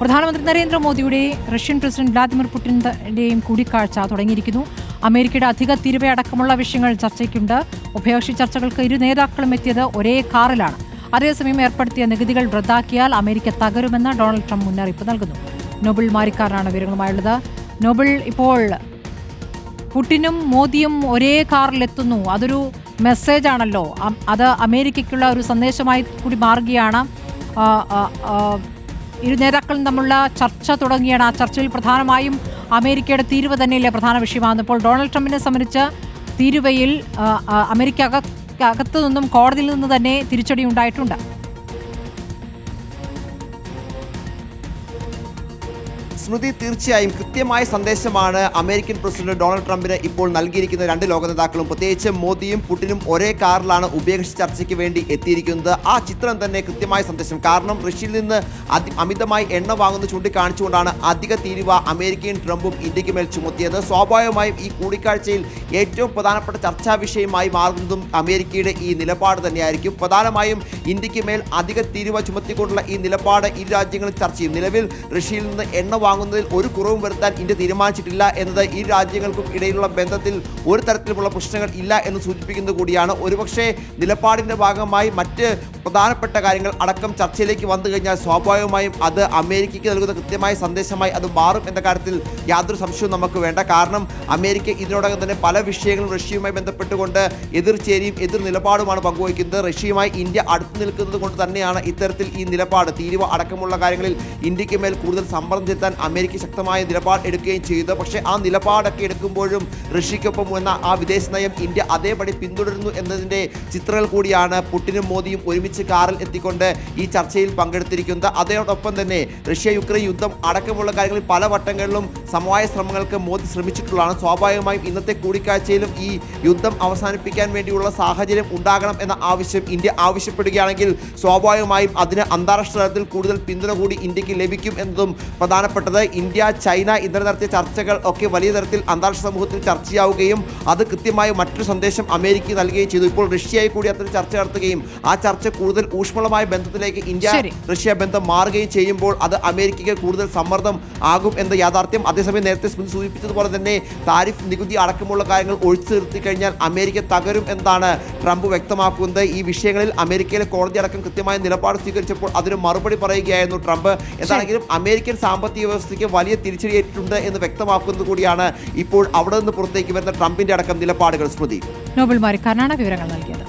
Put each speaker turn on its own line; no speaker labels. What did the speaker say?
പ്രധാനമന്ത്രി നരേന്ദ്രമോദിയുടെ Russian president Vladimir പുടിന്റെയും കൂടിക്കാഴ്ച തുടങ്ങിയിരിക്കുന്നു. അമേരിക്കയുടെ അധിക തീരുവ അടക്കമുള്ള വിഷയങ്ങൾ ചർച്ചയ്ക്കുണ്ട്. ഉഭയകക്ഷി ചർച്ചകൾക്ക് ഇരു നേതാക്കളും എത്തിയത് ഒരേ കാറിലാണ്. അതേസമയം ഏർപ്പെടുത്തിയ നികുതികൾ റദ്ദാക്കിയാൽ അമേരിക്ക തകരുമെന്ന് ഡൊണാൾഡ് ട്രംപ് മുന്നറിയിപ്പ് നൽകുന്നു. നോബിൾ മാരിക്കാരനാണ് വിവരങ്ങളുമായുള്ളത്. നോബിൾ ഇപ്പോൾ പുടിനും മോദിയും ഒരേ കാറിലെത്തുന്നു. അതൊരു മെസ്സേജ് ആണല്ലോ അത് അമേരിക്കയ്ക്കുള്ള ഒരു സന്ദേശമായി കൂടി മാറുകയാണ്. ഇരു നേതാക്കളും തമ്മിലുള്ള ചർച്ച തുടങ്ങിയാണ്. ആ ചർച്ചയിൽ പ്രധാനമായും അമേരിക്കയുടെ തീരുവ തന്നെയല്ലേ പ്രധാന വിഷയമാണ് ഇപ്പോൾ ഡൊണാൾഡ് ട്രംപിനെ സംബന്ധിച്ച് തീരുവയിൽ അമേരിക്ക അക അകത്തു നിന്നും കോടതിയിൽ നിന്ന് തന്നെ തിരിച്ചടി ഉണ്ടായിട്ടുണ്ട്.
സ്മൃതി തീർച്ചയായും കൃത്യമായ സന്ദേശമാണ് അമേരിക്കൻ പ്രസിഡന്റ് ഡൊണാൾഡ് ട്രംപിന് ഇപ്പോൾ നൽകിയിരിക്കുന്ന രണ്ട് ലോക നേതാക്കളും പ്രത്യേകിച്ച് മോദിയും പുടിനും ഒരേ കാറിലാണ് ഉഭയകക്ഷി ചർച്ചയ്ക്ക് വേണ്ടി എത്തിയിരിക്കുന്നത്. ആ ചിത്രം തന്നെ കൃത്യമായ സന്ദേശം. കാരണം റഷ്യയിൽ നിന്ന് അതി അമിതമായി എണ്ണ വാങ്ങുന്നത് ചൂണ്ടിക്കാണിച്ചുകൊണ്ടാണ് അധിക തീരുവ അമേരിക്കയും ട്രംപും ഇന്ത്യയ്ക്ക് മേൽ ചുമത്തിയത്. സ്വാഭാവികമായും ഈ കൂടിക്കാഴ്ചയിൽ ഏറ്റവും പ്രധാനപ്പെട്ട ചർച്ചാ വിഷയമായി മാറുന്നതും അമേരിക്കയുടെ ഈ നിലപാട് തന്നെയായിരിക്കും. പ്രധാനമായും ഇന്ത്യയ്ക്ക് മേൽ അധിക തീരുവ ചുമത്തിക്കൊണ്ടുള്ള ഈ നിലപാട് ഇരു രാജ്യങ്ങളും ചർച്ച ചെയ്യും. നിലവിൽ റഷ്യയിൽ നിന്ന് എണ്ണ വാങ്ങുന്നതിൽ ഒരു കുറവും വരുത്താൻ ഇന്ത്യ തീരുമാനിച്ചിട്ടില്ല എന്നത് ഈ രാജ്യങ്ങൾക്കും ഇടയിലുള്ള ബന്ധത്തിൽ ഒരു തരത്തിലുമുള്ള പ്രശ്നങ്ങൾ ഇല്ല എന്ന് സൂചിപ്പിക്കുന്നത് കൂടിയാണ്. ഒരുപക്ഷെ നിലപാടിന്റെ ഭാഗമായി മറ്റ് പ്രധാനപ്പെട്ട കാര്യങ്ങൾ അടക്കം ചർച്ചയിലേക്ക് വന്നു കഴിഞ്ഞാൽ സ്വാഭാവികമായും അത് അമേരിക്കയ്ക്ക് നൽകുന്ന കൃത്യമായ സന്ദേശമായി അത് മാറും എന്ന കാര്യത്തിൽ യാതൊരു സംശയവും നമുക്ക് വേണ്ട. കാരണം അമേരിക്ക ഇതിനോടകം തന്നെ പല വിഷയങ്ങളും റഷ്യയുമായി ബന്ധപ്പെട്ടുകൊണ്ട് എതിർചേരിയും എതിർ നിലപാടുമാണ് പങ്കുവയ്ക്കുന്നത്. റഷ്യയുമായി ഇന്ത്യ അടുത്ത് നിൽക്കുന്നത് കൊണ്ട് തന്നെയാണ് ഇത്തരത്തിൽ ഈ നിലപാട്. തീരുവ അടക്കമുള്ള കാര്യങ്ങളിൽ ഇന്ത്യയ്ക്ക് മേൽ കൂടുതൽ സമ്മർദ്ദം ചെലുത്താൻ അമേരിക്ക ശക്തമായ നിലപാട് എടുക്കുകയും ചെയ്തു. പക്ഷേ ആ നിലപാടൊക്കെ എടുക്കുമ്പോഴും റഷ്യയ്ക്കൊപ്പം എന്ന ആ വിദേശ നയം ഇന്ത്യ അതേപടി പിന്തുടരുന്നു എന്നതിന്റെ ചിത്രങ്ങൾ കൂടിയാണ് പുടിനും മോദിയും ഒരുമിച്ച് കാറിൽ എത്തിക്കൊണ്ട് ഈ ചർച്ചയിൽ പങ്കെടുത്തിരിക്കുന്നത്. അതോടൊപ്പം തന്നെ റഷ്യ യുക്രൈൻ യുദ്ധം അടക്കമുള്ള കാര്യങ്ങളിൽ പല വട്ടങ്ങളിലും സമവായ ശ്രമങ്ങൾക്ക് മോദി ശ്രമിച്ചിട്ടുള്ളതാണ്. സ്വാഭാവികമായും ഇന്നത്തെ കൂടിക്കാഴ്ചയിലും ഈ യുദ്ധം അവസാനിപ്പിക്കാൻ വേണ്ടിയുള്ള സാഹചര്യം ഉണ്ടാകണം എന്ന ആവശ്യം ഇന്ത്യ ആവശ്യപ്പെടുകയാണെങ്കിൽ സ്വാഭാവികമായും അതിന് അന്താരാഷ്ട്ര തലത്തിൽ കൂടുതൽ പിന്തുണ കൂടി ഇന്ത്യയ്ക്ക് ലഭിക്കും എന്നതും പ്രധാനപ്പെട്ടത് ഇന്ത്യ ചൈന ഇന്നലെ നടത്തിയ ചർച്ചകൾ ഒക്കെ വലിയ തരത്തിൽ അന്താരാഷ്ട്ര സമൂഹത്തിൽ ചർച്ചയാവുകയും അത് കൃത്യമായ മറ്റൊരു സന്ദേശം അമേരിക്ക നൽകുകയും ചെയ്തു. ഇപ്പോൾ റഷ്യയായി കൂടി അത്തരം ചർച്ച നടത്തുകയും ആ ചർച്ച കൂടുതൽ ഊഷ്മളമായ ബന്ധത്തിലേക്ക് ഇന്ത്യ റഷ്യ ബന്ധം മാറുകയും ചെയ്യുമ്പോൾ അത് അമേരിക്കയ്ക്ക് കൂടുതൽ സമ്മർദ്ദം ആകും എന്ന യാഥാർത്ഥ്യം. അതേസമയം നേരത്തെ സ്മൃതി സൂചിപ്പിച്ചതുപോലെ തന്നെ താരിഫ് നികുതി അടക്കമുള്ള കാര്യങ്ങൾ ഒഴിച്ചു നിർത്തി കഴിഞ്ഞാൽ അമേരിക്ക തകരും എന്നാണ് ട്രംപ് വ്യക്തമാക്കുന്നത്. ഈ വിഷയങ്ങളിൽ അമേരിക്കയിലെ കോടതി അടക്കം കൃത്യമായ നിലപാട് സ്വീകരിച്ചപ്പോൾ അതിന് മറുപടി പറയുകയായിരുന്നു ട്രംപ്. എന്താണെങ്കിലും അമേരിക്കൻ സാമ്പത്തിക വ്യവസ്ഥയ്ക്ക് വലിയ തിരിച്ചടിയേറ്റിട്ടുണ്ട് എന്ന് വ്യക്തമാക്കുന്നത് കൂടിയാണ് ഇപ്പോൾ അവിടെ നിന്ന് പുറത്തേക്ക് വരുന്ന ട്രംപിന്റെ അടക്കം നിലപാടുകൾ സ്മൃതി.
നോബൽ മാറി കർണാടക വിവരങ്ങൾ നൽകിയത്.